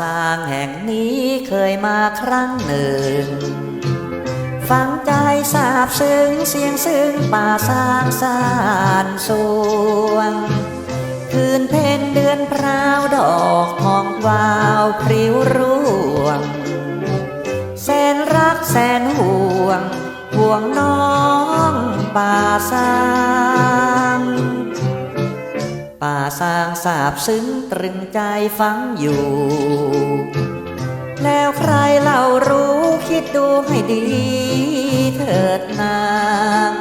สร้างแห่งนี้เคยมาครั้งหนึ่ง ฟังใจสาบซึ้งเสียงซึ้งป่าสร้างสานสวง คืนเพ็ญเดือนพราวดอกทองวาวพริ้วร่วง แสนรักแสนห่วง ห่วงน้องป่าสร้าง สร้างสาบซึ้งตรึงใจฟังอยู่ แล้วใครเล่ารู้คิดดูให้ดีเถิดนาง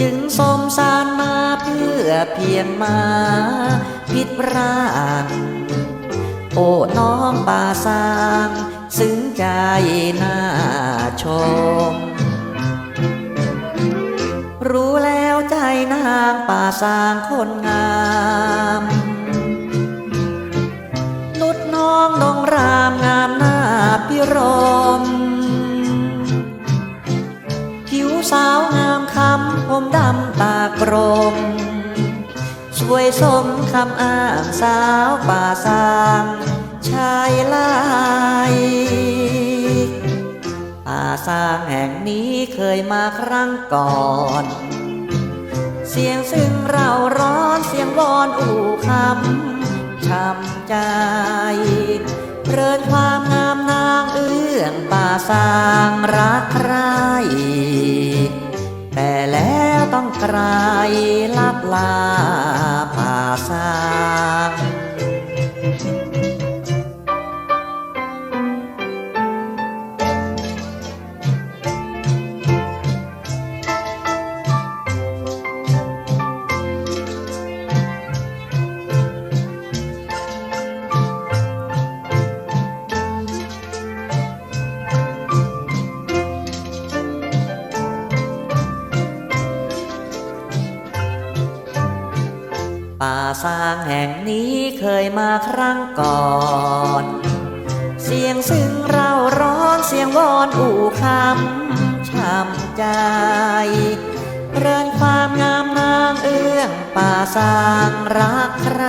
จึงสมสารมาเพื่อเพียงมาผิดร่างโอ้น้องป่าสร้างซึ้งใจน่าชม รู้แล้ว ใจนางป่าสางคนงามนุดน้องนงรามงามหน้าพิรม ผิวสาวงามคำผมดำตากรม สวยสมคำอ้างสาวป่าสางชายลายป่าสางแห่งนี้เคยมาครั้งก่อน เสียงซึ่งเราร้อนเสียงวอนอู่คำช้ำใจเพลินความงามนางเอื้องป่าสางรักใคร แต่แล้วต้องไกลลับลาป่าสาง ป่าสางแห่งนี้เคยมาครั้งก่อน เสียงซึ่งเราร้องเสียงวอนอู่คำช้ำใจ เรินความงามนางเอื้องป่าสางรักใคร